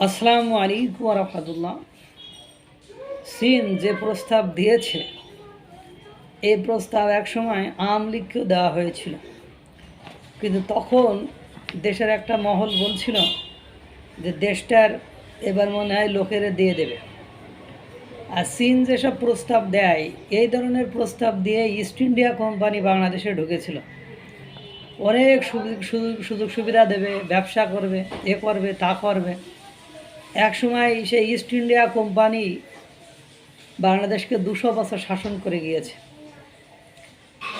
আসসালামু আলাইকুম রহমতুল্লাহ। চীন যে প্রস্তাব দিয়েছে, এই প্রস্তাব একসময় আওয়ামী লীগকেও দেওয়া হয়েছিল। কিন্তু তখন দেশের একটা মহল বলছিল যে দেশটার এবার মনে হয় লোকেরা দিয়ে দেবে। আর চীন যেসব প্রস্তাব দেয়, এই ধরনের প্রস্তাব দিয়ে ইস্ট ইন্ডিয়া কোম্পানি বাংলাদেশে ঢুকেছিল। অনেক সুযোগ সুযোগ সুযোগ সুবিধা দেবে, ব্যবসা করবে, এ করবে, তা করবে। এক সময় সেই ইস্ট ইন্ডিয়া কোম্পানি বাংলাদেশকে দুশো বছর শাসন করে গিয়েছে।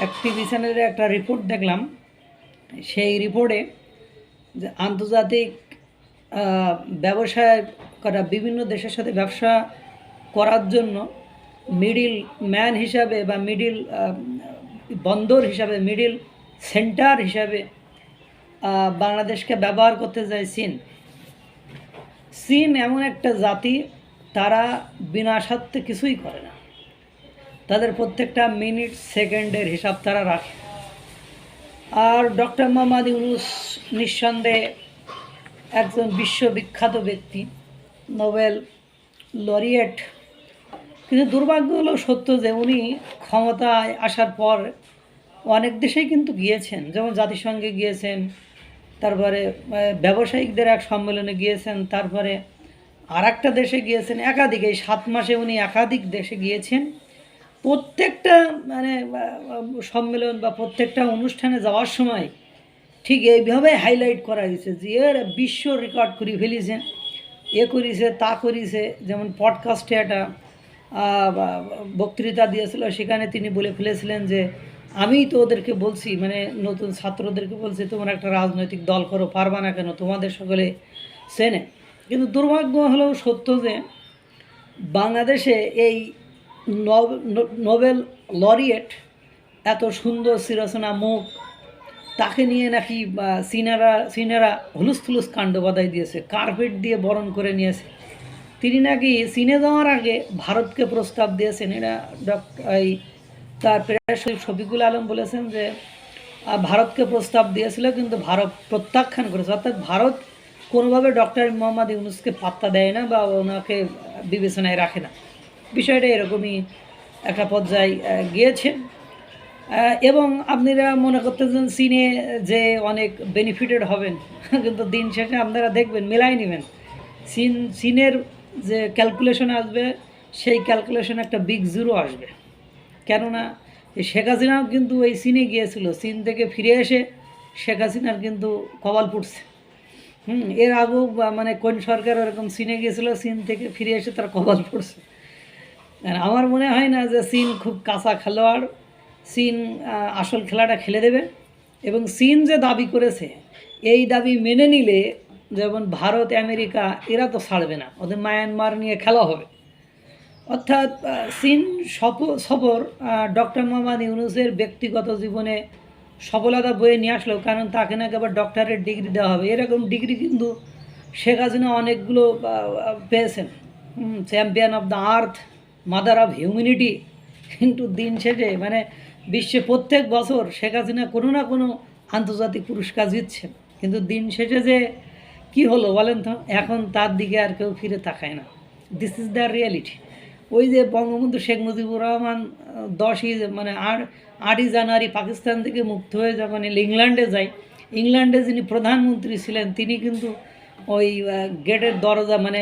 একটি চ্যানেলের একটা রিপোর্ট দেখলাম। সেই রিপোর্টে যে আন্তর্জাতিক ব্যবসায় করা বিভিন্ন দেশের সাথে ব্যবসা করার জন্য মিডিল ম্যান হিসাবে বা মিডিল বন্দর হিসাবে মিডিল সেন্টার হিসাবে বাংলাদেশকে ব্যবহার করতে যায় চীন। চীন এমন একটা জাতি, তারা বিনা কিছুই করে না। তাদের প্রত্যেকটা মিনিট, সেকেন্ডের হিসাব তারা রাখে। আর ডক্টর মোহাম্মদ ইউনুস নিঃসন্দেহে একজন বিশ্ববিখ্যাত ব্যক্তি, নোবেল লরিয়েট। কিন্তু দুর্ভাগ্য হলো সত্য যে উনি ক্ষমতায় আসার পর অনেক দেশেই কিন্তু গিয়েছেন। যেমন জাতিসংঘে গিয়েছেন তারপরে ব্যবসায়িকদের এক সম্মেলনে গিয়েছেন, তারপরে আর একটা দেশে গিয়েছেন, একাধিক, এই সাত মাসে উনি একাধিক দেশে গিয়েছেন। প্রত্যেকটা মানে সম্মেলন বা প্রত্যেকটা অনুষ্ঠানে যাওয়ার সময় ঠিক এইভাবে হাইলাইট করা হয়েছে যে এর বিশ্ব রেকর্ড করে ফেলিছে, এ করিছে, তা করিছে। যেমন পডকাস্টে একটা বক্তৃতা দিয়েছিল, সেখানে তিনি বলে ফেলেছিলেন যে আমি তো ওদেরকে বলছি মানে নতুন ছাত্রদেরকে বলছি, তোমরা একটা রাজনৈতিক দল করো, পারবা না কেন? তোমাদের সকলে চেনে। কিন্তু দুর্ভাগ্য হলেও সত্য যে, বাংলাদেশে এই নব- নোবেল লরিয়েট এত সুন্দর সিরচনা মুখ, তাকে নিয়ে নাকি সিনারা সিনারা হুলুস থুলুস কাণ্ড বাধাই দিয়েছে, কার্পেট দিয়ে বরণ করে নিয়েছে। তিনি নাকি চীনে যাওয়ার আগে ভারতকে প্রস্তাব দিয়েছেন এটা ডক্টর, এই তার প্রেস সচিব শফিকুল আলম বলেছেন যে ভারতকে প্রস্তাব দিয়েছিল, কিন্তু ভারত প্রত্যাখ্যান করেছে। অর্থাৎ ভারত কোনোভাবে ডক্টর মোহাম্মদ ইউনুসকে পাত্তা দেয় না বা ওনাকে বিবেচনায় রাখে না। বিষয়টা এরকমই একটা পর্যায়ে গিয়েছে। এবং আপনারা মনে করতেছেন চীনে যে অনেক বেনিফিটেড হবেন, কিন্তু দিন শেষে আপনারা দেখবেন মেলাই নেবেন। চীন, চীনের যে ক্যালকুলেশন আসবে, সেই ক্যালকুলেশন একটা বিগ জিরো আসবে। কেননা শেখ হাসিনাও কিন্তু এই চীনে গিয়েছিল চীন থেকে ফিরে এসে শেখ হাসিনার কিন্তু কবাল পুড়ছে। হুম, এর আগেও মানে কোন সরকার ওরকম চীনে গিয়েছিল চীন থেকে ফিরে এসে তার কবাল পড়ছে। আমার মনে হয় না যে চীন খুব কাঁচা খেলোয়াড় চীন আসল খেলাটা খেলে দেবে এবং চীন যে দাবি করেছে, এই দাবি মেনে নিলে যেমন ভারত, আমেরিকা, এরা তো ছাড়বে না। ওদের মায়ানমার নিয়ে খেলা হবে। অর্থাৎ সিন সফর ডক্টর মোহাম্মদ ইউনুসের ব্যক্তিগত জীবনে সফলতা বয়ে নিয়ে আসলো কারণ তাকে নাকি আবার ডক্টরের ডিগ্রি দেওয়া হবে। এরকম ডিগ্রি কিন্তু শেখ হাসিনা অনেকগুলো পেয়েছেন। Champion of the earth, mother of humanity কিন্তু দিন শেষে মানে বিশ্বে প্রত্যেক বছর শেখ হাসিনা কোনো না কোনো আন্তর্জাতিক পুরস্কার জিতছেন। কিন্তু দিন শেষে যে কি হলো বলেন তো, এখন তার দিকে আর কেউ ফিরে তাকায় না। দিস ইজ দ্য রিয়ালিটি ওই যে বঙ্গবন্ধু শেখ মুজিবুর রহমান দশই মানে আট, আটই জানুয়ারি পাকিস্তান থেকে মুক্ত হয়ে যখন ইংল্যান্ডে যায়, ইংল্যান্ডে যিনি প্রধানমন্ত্রী ছিলেন, তিনি কিন্তু ওই গেটের দরজা মানে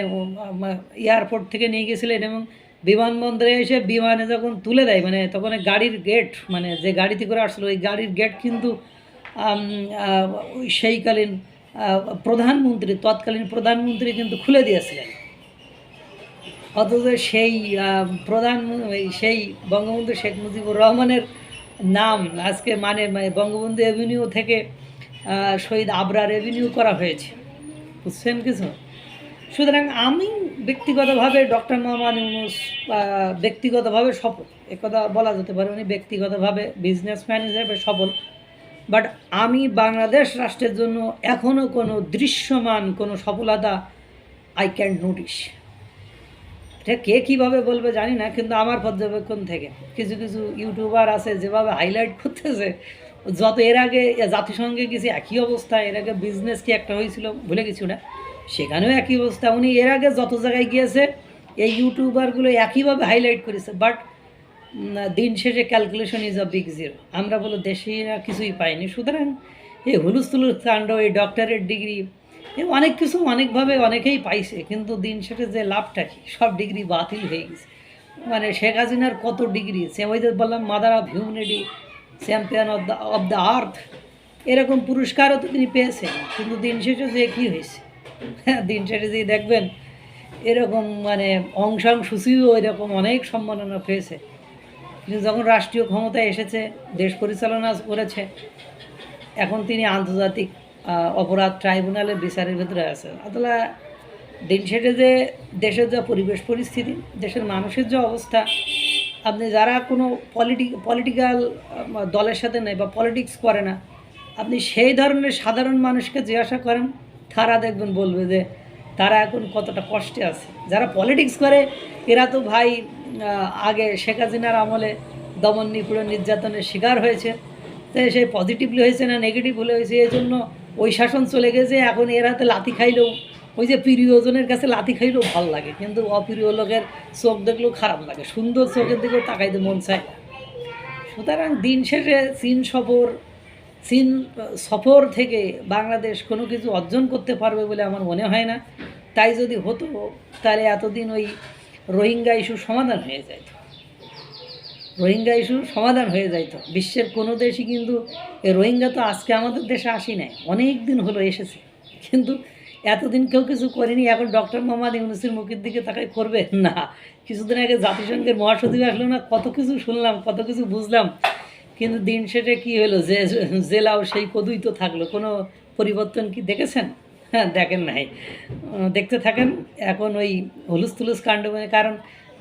এয়ারপোর্ট থেকে নিয়ে গেছিলেন এবং বিমানবন্দরে এসে বিমানে যখন তুলে দেয় মানে তখন গাড়ির গেট মানে যে গাড়িতে করে আসলো, ওই গাড়ির গেট কিন্তু সেইকালীন প্রধানমন্ত্রী, তৎকালীন প্রধানমন্ত্রী কিন্তু খুলে দিয়েছিলেন। অথচ সেই প্রধান সেই বঙ্গবন্ধু শেখ মুজিবুর রহমানের নাম আজকে মানে মানে বঙ্গবন্ধু এভিনিউ থেকে শহীদ আবরার এভিনিউ করা হয়েছে। বুঝছেন কিছু? সুতরাং আমি ব্যক্তিগতভাবে ডক্টর মোহাম্মদ ইউনুস ব্যক্তিগতভাবে সফল। একথা বলা যেতে পারে উনি ব্যক্তিগতভাবে বিজনেসম্যান হিসেবে সফল। বাট আমি বাংলাদেশ রাষ্ট্রের জন্য এখনও কোনো দৃশ্যমান, কোনো সফলতা আই ক্যান নোটিস এটা কে কীভাবে বলবে জানি না, কিন্তু আমার পর্যবেক্ষণ থেকে কিছু কিছু ইউটিউবার আছে যেভাবে হাইলাইট করতেছে। যত এর আগে জাতিসংঘে গেছি, একই অবস্থা, এর আগে বিজনেস কি একটা হয়েছিল ভুলে গেছি না সেখানেও একই অবস্থা। উনি এর আগে যত জায়গায় গিয়েছে, এই ইউটিউবারগুলো একইভাবে হাইলাইট করেছে। বাট দিন শেষে calculation is a big zero আমরা বলো দেশিরা কিছুই পাইনি। সুতরাং এই হুলুস্থুলুস কাণ্ড, এই ডক্টরেট ডিগ্রি এ অনেক কিছু অনেকভাবে অনেকেই পাইছে, কিন্তু দিন শেষে যে লাভটা কি? সব ডিগ্রি বাতিল হয়ে গেছে। মানে শেখ হাসিনার কত ডিগ্রি? সে ওই যে বললাম mother of humanity champion of the of the earth এরকম পুরস্কারও তো তিনি পেয়েছেন, কিন্তু দিন শেষে যে কী হয়েছে? হ্যাঁ দিন শেষে যে দেখবেন, এরকম মানে অংশাং সূচিও এরকম অনেক সম্মাননা পেয়েছে। কিন্তু যখন রাষ্ট্রীয় ক্ষমতায় এসেছে, দেশ পরিচালনা করেছে, এখন তিনি আন্তর্জাতিক অপরাধ ট্রাইব্যুনালের বিচারের ভেতরে আছে। আসলে দিন শেষে যে দেশের যা পরিবেশ পরিস্থিতি, দেশের মানুষের যে অবস্থা, আপনি যারা কোনো পলিটি পলিটিক্যাল দলের সাথে নেই বা পলিটিক্স করে না, আপনি সেই ধরনের সাধারণ মানুষকে জিজ্ঞাসা করেন, তারা দেখবেন বলবে যে তারা এখন কতটা কষ্টে আছে। যারা পলিটিক্স করে, এরা তো ভাই আগে শেখ হাসিনার আমলে দমন নিপীড়ন নির্যাতনের শিকার হয়েছে। তাই সে পজিটিভলি হয়েছে না নেগেটিভ হলে হয়েছে এই জন্য ওই শাসন চলে গেছে, এখন এর হাতে লাথি খাইলেও, ওই যে প্রিয়জনের কাছে লাথি খাইলেও ভালো লাগে, কিন্তু অপ্রিয় লোকের চোখ দেখলেও খারাপ লাগে, সুন্দর চোখের দিকেও তাকাইতে মন চায় না। সুতরাং দিন শেষে চীন সফর চীন সফর থেকে বাংলাদেশ কোনো কিছু অর্জন করতে পারবে বলে আমার মনে হয় না তাই যদি হতো, তাহলে এতদিন ওই রোহিঙ্গা ইস্যু সমাধান হয়ে যেত রোহিঙ্গা ইস্যু সমাধান হয়ে যাইতো বিশ্বের কোনো দেশই কিন্তু রোহিঙ্গা তো আজকে আমাদের দেশে আসি নাই। অনেক দিন হলো এসেছে। কিন্তু এতদিন কেউ কিছু করেনি। এখন ডক্টর মোহাম্মদ ইউনুসের মুখের দিকে তাকাই করবে? না। কিছুদিন আগে জাতিসংঘের মহাসচিব আসলো না? কত কিছু শুনলাম, কত কিছু বুঝলাম। কিন্তু দিন শেষে কী হলো? যে জেলাও সেই কদুই তো থাকল। কোনো পরিবর্তন কি দেখেছেন? হ্যাঁ দেখেন নাই। দেখতে থাকেন। এখন ওই হুলুস তুলুস কাণ্ড মানে কারণ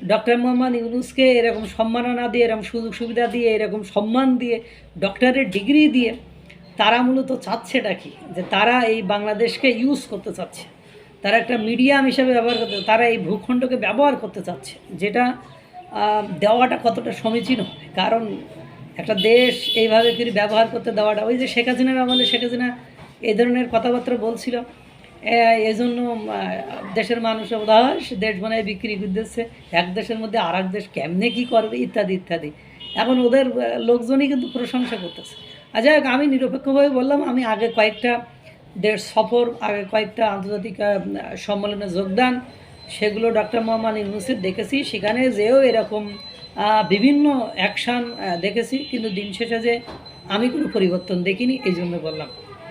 ডক্টর মোহাম্মদ ইউনুসকে এরকম সম্মাননা দিয়ে, এরকম সুযোগ সুবিধা দিয়ে, এরকম সম্মান দিয়ে, ডক্টরের ডিগ্রি দিয়ে তারা মূলত চাচ্ছেটা কি? যে তারা এই বাংলাদেশকে ইউজ করতে চাচ্ছে। তারা একটা মিডিয়াম হিসেবে ব্যবহার করতে, তারা এই ভূখণ্ডকে ব্যবহার করতে চাচ্ছে। যেটা দেওয়াটা কতটা সমীচীন হবে? কারণ একটা দেশ এইভাবে করে ব্যবহার করতে দেওয়াটা, ওই যে শেখ হাসিনার আমলে শেখ হাসিনা এই ধরনের কথাবার্তা বলছিল এ- এই জন্য দেশের মানুষ বোধহয় সে দেশ বানায় বিক্রি করতেছে। এক দেশের মধ্যে আর দেশ কেমনে কী করবে, ইত্যাদি ইত্যাদি। এখন ওদের লোকজনই কিন্তু প্রশংসা করতেছে। আর যাই হোক, আমি নিরপেক্ষভাবে বললাম, আমি আগে কয়েকটা দেশ সফর, আগে কয়েকটা আন্তর্জাতিক সম্মেলনে যোগদান, সেগুলো ডক্টর মোহাম্মদ ইউনুসের দেখেছি। সেখানে যেও এরকম বিভিন্ন অ্যাকশান দেখেছি। কিন্তু দিন শেষে যে আমি কোনো পরিবর্তন দেখিনি, এই জন্য বললাম।